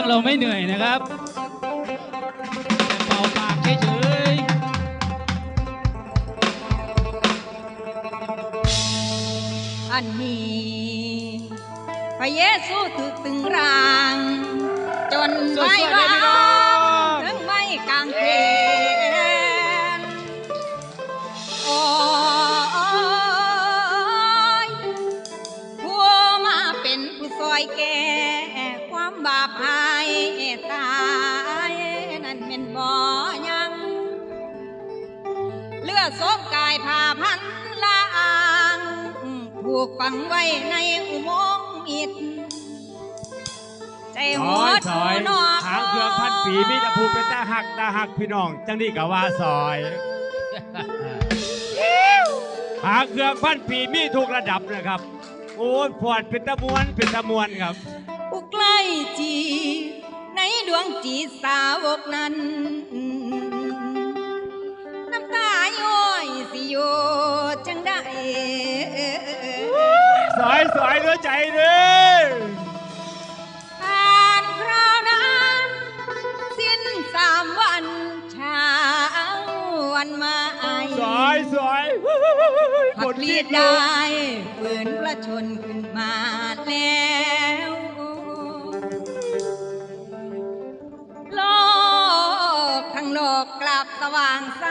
รื่องเราไม่เหนื่อยนะครับแต่เป่าปากเฉยอันนี้พระเยซูถูกตึงราง จนไม่ว่างถึงไม่กางเขนโอ้ยผู้มาเป็นผู้ซอยแก่ควา มบาปหายตายนั่นเป็นบ่อยัง เลือดสมกายผ่าพันลางถูกฝังไว้ในอุโมงค์มิดใจหัวยซอยหางเครื่องพันปีมีต่ภูเป็นตาหักตาหักพี่น้อง จังนี่ก็ว่าซอยหางเครื่องพันปีมีทุกระดับนะครับ โอ้ยพอดเป็นตะมวนเป็นตะมวนครับ ดวงจีตสาวกนั้น น้ำตาย้อยสิอยู่จังได้ซอยซอยด้วยใจเด้อผ่านคราวนั้นสิ้นสามวันเช้าวันใหมาซอยซอยผักลีดได้ฝืนประชนขึ้นมาแล้ว สว่างใส